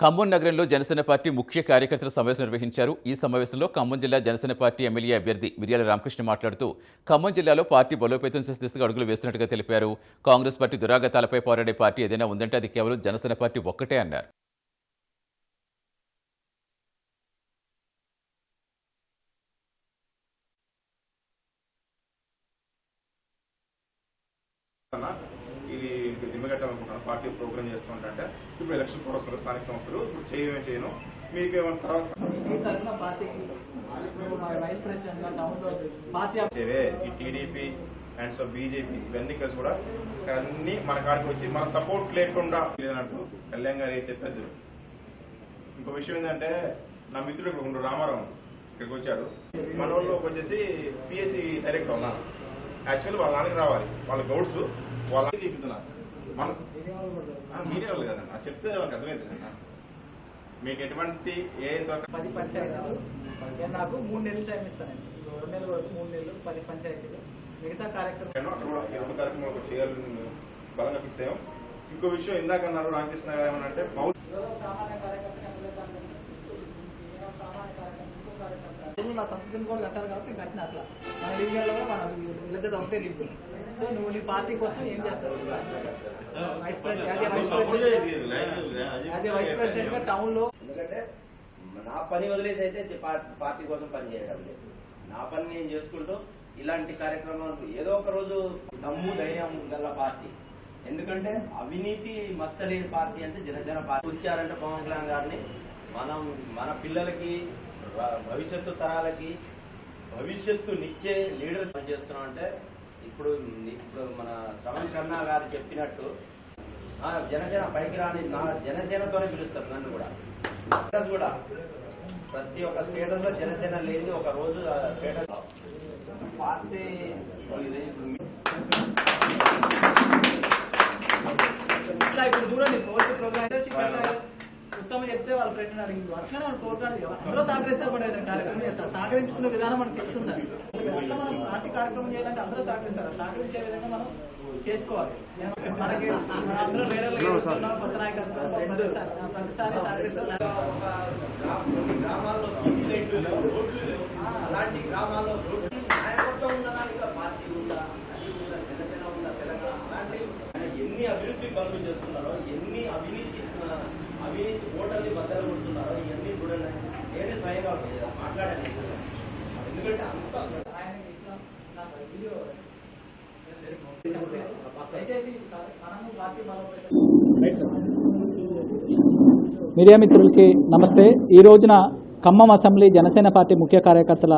ఖమ్మం నగరంలో జనసేన పార్టీ ముఖ్య కార్యకర్తల సమావేశం నిర్వహించారు. ఈ సమావేశంలో ఖమ్మం జిల్లా జనసేన పార్టీ ఎమ్మెల్యే అభ్యర్థి మిర్యాల రామకృష్ణ మాట్లాడుతూ ఖమ్మం జిల్లాలో పార్టీ బలోపేతం చేసే దిశగా అడుగులు వేస్తున్నట్టుగా తెలిపారు. కాంగ్రెస్ పార్టీ దురాగతాలపై పోరాడే పార్టీ ఏదైనా ఉందంటే అది కేవలం జనసేన పార్టీ ఒక్కటే అన్నారు. పార్టీ ప్రోగ్రామ్ చేసుకుంటే ఇప్పుడు ఎలక్షన్ కూడా స్థానిక సంస్థలు. ఇప్పుడు చేయమే చేయను. మీకు ఏమైనా తర్వాత ఈ టీడీపీ అండ్ సో బీజేపీ ఇవన్నీ కలిసి కూడా అన్ని మన కాడికి వచ్చి మన సపోర్ట్ లేకుండా లేదన్నట్టు కళ్యాణ్ గారు ఏం చెప్పారు? ఇంకో విషయం ఏంటంటే నా మిత్రుడు ఇక్కడ ఉండు రామారావు ఇక్కడికి వచ్చాడు. మన వాళ్ళు వచ్చేసి పిఎస్సి డైరెక్టర్ ఉన్నారు. యాక్చువల్లీ వాళ్ళ నాన్నకి రావాలి. వాళ్ళ గౌడ్స్ వాళ్ళ చెప్తున్నారు మీడియా వాళ్ళు కదండి చెప్తే వాళ్ళకి అర్థమైంది కదా. మీకు ఎటువంటి ఏ పది పంచాయతీలు. నాకు మూడు నెలలు టైం ఇస్తాను రెండు నెలలు వరకు మూడు నెలలు పది పంచాయతీలు. మిగతా కార్యక్రమం చేయాలని బలంగా ఫిక్స్ అయ్యాం. ఇంకో విషయం ఇందాక అన్నారు రామకృష్ణ గారు ఏమనంటే మౌ సామాన్య కార్యకర్త నా సంస్కృతిని కూడా కట్టాలి కాబట్టి కట్టిన అట్లా. మన కూడా మన వీళ్ళతో ఒకటే లింక్ సో నువ్వు నీ పార్టీ కోసం ఏం చేస్తావు? వైస్ ప్రెసిడెంట్ వైస్ ప్రెసిడెంట్గా టౌన్లో ఎందుకంటే నా పని వదిలేసి అయితే పార్టీ కోసం పని చేయడం లేదు. నా పని నేను చేసుకుంటూ ఇలాంటి కార్యక్రమాలు ఏదో ఒక రోజు దమ్ము ధైర్యం గల పార్టీ. ఎందుకంటే అవినీతి మచ్చలేని పార్టీ అంటే జనసేన పార్టీ. వచ్చారంటే పవన్ కళ్యాణ్ గారిని మనం మన పిల్లలకి భవిష్యత్తు తరాలకి భవిష్యత్తు నిచ్చే లీడర్స్ చేస్తున్నాం అంటే ఇప్పుడు ఇప్పుడు మన శ్రవణ్ కన్నా గారు చెప్పినట్టు జనసేన పైకి రాని నా జనసేనతోనే పిలుస్తారు నన్ను కూడా. స్టేటస్ కూడా. ప్రతి ఒక్క స్టేటస్లో జనసేన లేని ఒక రోజు స్టేటస్ పార్టీ ఇప్పుడు చూడండి ఉత్తమ చెప్తే వాళ్ళు పెట్టిన అడిగింది. అట్లనే మనం కోర్టు అందరూ సహకరిస్తారు కార్యక్రమం చేస్తారు. సహకరించుకునే విధానం మనకు తెలుసుందా అట్లా మనం పార్టీ కార్యక్రమం చేయాలంటే అందరూ సహకరిస్తారు. సహకరించే విధంగా మనం చేసుకోవాలి. మనకి మన అందరూ వేరే కొత్త నాయకత్వం ప్రతిసారి సహకరిస్తారు. గ్రామాల్లో. అలాంటి గ్రామాల్లో నాయకత్వం పార్టీ ఉందా జనసేన ఉందా తెలంగాణ అలాంటి ఆయన ఎన్ని అభివృద్ధి పనులు చేస్తున్నారో ఎన్ని అవినీతి అవినీతి ఓటర్ని బద్దలు కొడుతున్నారో ఇవన్నీ చూడండి. నేను స్వయంగా మాట్లాడాను ఎందుకంటే అంత మీడియా మిత్రులకి నమస్తే. ఈ రోజున ఖమ్మం అసెంబ్లీ జనసేన పార్టీ ముఖ్య కార్యకర్తల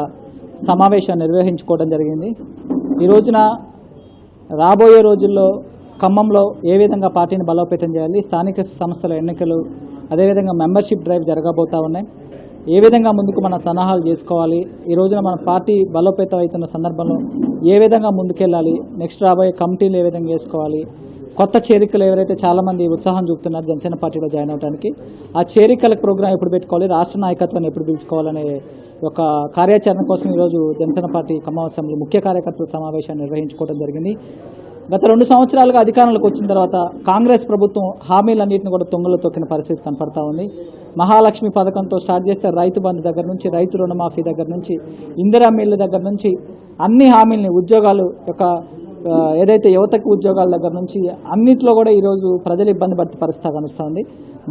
సమావేశం నిర్వహించుకోవడం జరిగింది. ఈ రోజున రాబోయే రోజుల్లో ఖమ్మంలో ఏ విధంగా పార్టీని బలోపేతం చేయాలి స్థానిక సంస్థల ఎన్నికలు అదేవిధంగా మెంబర్షిప్ డ్రైవ్ జరగబోతా ఉన్నాయి. ఏ విధంగా ముందుకు మనం సన్నాహాలు చేసుకోవాలి ఈ రోజున మన పార్టీ బలోపేతం అవుతున్న సందర్భంలో ఏ విధంగా ముందుకెళ్ళాలి నెక్స్ట్ రాబోయే కమిటీలు ఏ విధంగా వేసుకోవాలి కొత్త చేరికలు ఎవరైతే చాలామంది ఉత్సాహం చూపుతున్నారు జనసేన పార్టీలో జాయిన్ అవడానికి ఆ చేరికల ప్రోగ్రాం ఎప్పుడు పెట్టుకోవాలి రాష్ట్ర నాయకత్వాన్ని ఎప్పుడు పిలుచుకోవాలనే ఒక కార్యాచరణ కోసం ఈరోజు జనసేన పార్టీ ఖమ్మం ముఖ్య కార్యకర్తల సమావేశాన్ని నిర్వహించుకోవడం జరిగింది. గత రెండు సంవత్సరాలుగా అధికారంలోకి వచ్చిన తర్వాత కాంగ్రెస్ ప్రభుత్వం హామీలన్నింటిని కూడా తొంగలో తొక్కిన పరిస్థితి కనపడతా ఉంది. మహాలక్ష్మి పథకంతో స్టార్ట్ చేస్తే రైతు బంధు దగ్గర నుంచి రైతు రుణమాఫీ దగ్గర నుంచి ఇందిరా మిల్లు దగ్గర నుంచి అన్ని హామీలని ఉద్యోగాలు యొక్క ఏదైతే యువతకు ఉద్యోగాల దగ్గర నుంచి అన్నింటిలో కూడా ఈరోజు ప్రజలు ఇబ్బంది పడితే పరిస్థితి కనిపిస్తుంది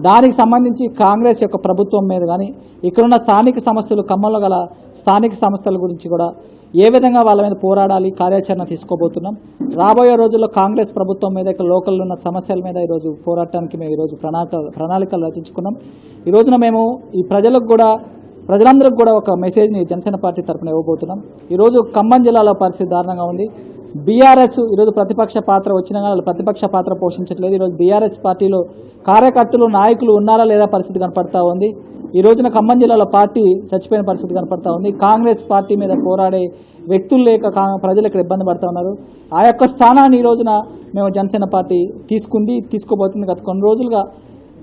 దానికి సంబంధించి కాంగ్రెస్ యొక్క ప్రభుత్వం మీద కానీ ఇక్కడున్న స్థానిక సంస్థలు ఖమ్మంలో గల స్థానిక సంస్థల గురించి కూడా ఏ విధంగా వాళ్ళ మీద పోరాడాలి కార్యాచరణ తీసుకోబోతున్నాం. రాబోయే రోజుల్లో కాంగ్రెస్ ప్రభుత్వం మీద ఇక్కడ లోకల్లో ఉన్న సమస్యల మీద ఈరోజు పోరాటానికి మేము ఈరోజు ప్రణాళిక ప్రణాళికలు రచించుకున్నాం. ఈ రోజున మేము ఈ ప్రజలకు కూడా ప్రజలందరికీ కూడా ఒక మెసేజ్ని జనసేన పార్టీ తరఫున ఇవ్వబోతున్నాం. ఈరోజు ఖమ్మం జిల్లాలో పరిస్థితి దారుణంగా ఉంది. బీఆర్ఎస్ ఈరోజు ప్రతిపక్ష పాత్ర వచ్చినా కానీ ప్రతిపక్ష పాత్ర పోషించట్లేదు. ఈరోజు బీఆర్ఎస్ పార్టీలో కార్యకర్తలు నాయకులు ఉన్నారా లేదా పరిస్థితి కనపడతా ఉంది. ఈ రోజున ఖమ్మం జిల్లాలో పార్టీ చచ్చిపోయిన పరిస్థితి కనపడతా ఉంది. కాంగ్రెస్ పార్టీ మీద పోరాడే వ్యక్తులు లేక ప్రజలు ఇక్కడ ఇబ్బంది పడతా ఉన్నారు. ఆ యొక్క స్థానాన్ని ఈ రోజున మేము జనసేన పార్టీ తీసుకుంది తీసుకోబోతుంది గత కొన్ని రోజులుగా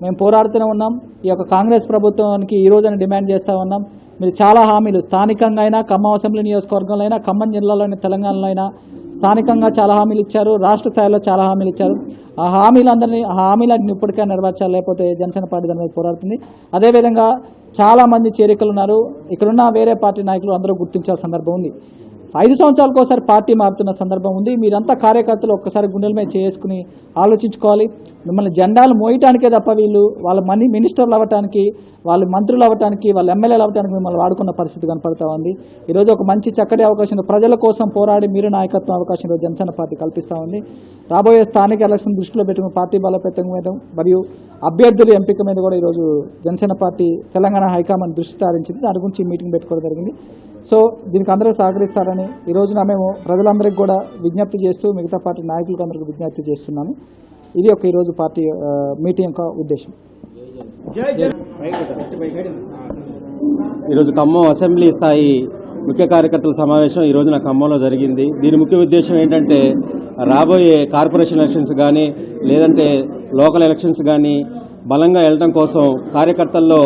మేము పోరాడుతూనే ఉన్నాం. ఈ యొక్క కాంగ్రెస్ ప్రభుత్వానికి ఈ రోజున డిమాండ్ చేస్తూ ఉన్నాం. మీరు చాలా హామీలు స్థానికంగా అయినా ఖమ్మం అసెంబ్లీ నియోజకవర్గంలో అయినా ఖమ్మం జిల్లాలోని తెలంగాణలో అయినా స్థానికంగా చాలా హామీలు ఇచ్చారు రాష్ట్ర స్థాయిలో చాలా హామీలు ఇచ్చారు. ఆ హామీలందరినీ ఆ హామీలన్నీ ఇప్పటికే నెరవేర్చాలి లేకపోతే జనసేన పార్టీ దాని మీద పోరాడుతుంది. అదేవిధంగా చాలామంది చేరికలు ఉన్నారు. ఇక్కడున్న వేరే పార్టీ నాయకులు అందరూ గుర్తించాల్సిన సందర్భం ఉంది. ఐదు సంవత్సరాలకు ఒకసారి పార్టీ మారుతున్న సందర్భం ఉంది. మీరంతా కార్యకర్తలు ఒక్కసారి గుండెల మీద చేసుకుని ఆలోచించుకోవాలి. మిమ్మల్ని జెండాలు మోయటానికే తప్ప వీళ్ళు వాళ్ళ మనీ మినిస్టర్లు అవ్వటానికి వాళ్ళు మంత్రులు అవ్వటానికి వాళ్ళ ఎమ్మెల్యేలు అవ్వటానికి మిమ్మల్ని వాడుకున్న పరిస్థితి కనపడతా ఉంది. ఈరోజు ఒక మంచి చక్కటి అవకాశం ప్రజల కోసం పోరాడి మీరు నాయకత్వం అవకాశం జనసేన పార్టీ కల్పిస్తూ ఉంది. రాబోయే స్థానిక ఎలక్షన్ దృష్టిలో పెట్టుకుని పార్టీ బలోపేతం మీద మరియు అభ్యర్థుల ఎంపిక మీద కూడా ఈరోజు జనసేన పార్టీ తెలంగాణ హైకమాండ్ దృష్టి సారించింది. దాని గురించి మీటింగ్ పెట్టుకోవడం జరిగింది. సో దీనికి అందరూ సహకరిస్తారని ఈ రోజున మేము ప్రజలందరికీ కూడా విజ్ఞప్తి చేస్తూ మిగతా పార్టీ నాయకులకు అందరికీ విజ్ఞప్తి చేస్తున్నాము ఇది ఒక ఈరోజు పార్టీ మీటింగ్ యొక్క ఉద్దేశం. ఈరోజు ఖమ్మం అసెంబ్లీ స్థాయి ముఖ్య కార్యకర్తల సమావేశం ఈ రోజున ఖమ్మంలో జరిగింది. దీని ముఖ్య ఉద్దేశం ఏంటంటే రాబోయే కార్పొరేషన్ ఎలక్షన్స్ కానీ లేదంటే లోకల్ ఎలక్షన్స్ కానీ బలంగా వెళ్ళడం కోసం కార్యకర్తల్లో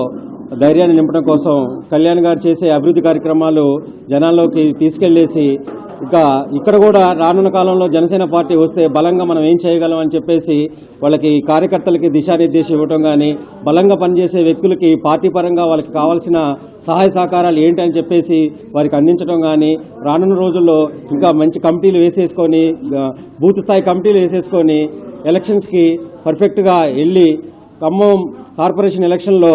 ధైర్యాన్ని నింపడం కోసం కళ్యాణ్ గారు చేసే అభివృద్ధి కార్యక్రమాలు జనాల్లోకి తీసుకెళ్ళేసి ఇక ఇక్కడ కూడా రానున్న కాలంలో జనసేన పార్టీ వస్తే బలంగా మనం ఏం చేయగలం అని చెప్పేసి వాళ్ళకి కార్యకర్తలకి దిశానిర్దేశం ఇవ్వటం కానీ బలంగా పనిచేసే వ్యక్తులకి పార్టీ పరంగా వాళ్ళకి కావాల్సిన సహాయ సహకారాలు ఏంటి అని చెప్పేసి వారికి అందించడం కానీ రానున్న రోజుల్లో ఇంకా మంచి కమిటీలు వేసేసుకొని బూత్ స్థాయి కమిటీలు వేసేసుకొని ఎలక్షన్స్కి పర్ఫెక్ట్గా వెళ్ళి ఖమ్మం కార్పొరేషన్ ఎలక్షన్లో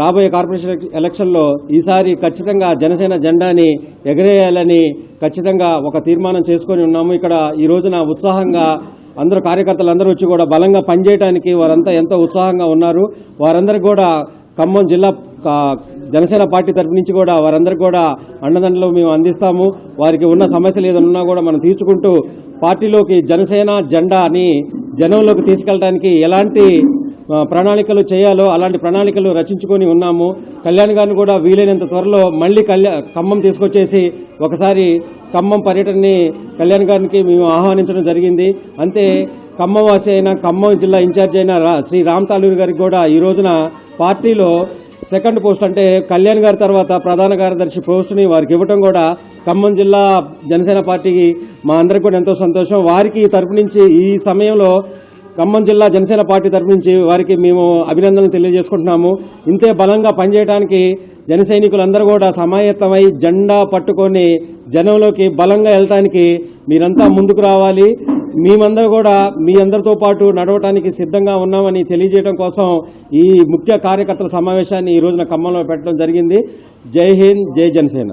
రాబోయే కార్పొరేషన్ ఎలక్షన్లో ఈసారి ఖచ్చితంగా జనసేన జెండాని ఎగరేయాలని ఖచ్చితంగా ఒక తీర్మానం చేసుకొని ఉన్నాము. ఇక్కడ ఈ రోజున ఉత్సాహంగా అందరూ కార్యకర్తలు అందరూ వచ్చి కూడా బలంగా పనిచేయడానికి వారంతా ఎంతో ఉత్సాహంగా ఉన్నారు. వారందరికీ కూడా ఖమ్మం జిల్లా జనసేన పార్టీ తరపు నుంచి కూడా వారందరికీ కూడా అండదండలు మేము అందిస్తాము. వారికి ఉన్న సమస్యలు ఏదైనా ఉన్నా కూడా మనం తీర్చుకుంటూ పార్టీలోకి జనసేన జెండాని జనంలోకి తీసుకెళ్ళడానికి ఎలాంటి ప్రణాళికలు చేయాలో అలాంటి ప్రణాళికలు రచించుకొని ఉన్నాము. కళ్యాణ్ గారిని కూడా వీలైనంత త్వరలో మళ్ళీ ఖమ్మం తీసుకొచ్చేసి ఒకసారి ఖమ్మం పర్యటనని కళ్యాణ్ గారికి మేము ఆహ్వానించడం జరిగింది. అంతే ఖమ్మం వాసి అయిన ఖమ్మం జిల్లా ఇన్ఛార్జ్ అయిన శ్రీ రామ్ తాలూరు గారికి కూడా ఈ రోజున పార్టీలో సెకండ్ పోస్ట్ అంటే కళ్యాణ్ గారి తర్వాత ప్రధాన కార్యదర్శి పోస్టుని వారికి ఇవ్వటం కూడా ఖమ్మం జిల్లా జనసేన పార్టీకి మా అందరికి కూడా ఎంతో సంతోషం. వారికి తరపు నుంచి ఈ సమయంలో ఖమ్మం జిల్లా జనసేన పార్టీ తరఫు నుంచి వారికి మేము అభినందనలు తెలియజేసుకుంటున్నాము. ఇంతే బలంగా పనిచేయడానికి జన సైనికులందరూ కూడా సమాయత్తమై జెండా పట్టుకొని జనంలోకి బలంగా వెళ్ళటానికి మీరంతా ముందుకు రావాలి. మేమందరూ కూడా మీ అందరితో పాటు నడవటానికి సిద్ధంగా ఉన్నామని తెలియజేయడం కోసం ఈ ముఖ్య కార్యకర్తల సమావేశాన్ని ఈ రోజున ఖమ్మంలో పెట్టడం జరిగింది. జై హింద్ జై జనసేన.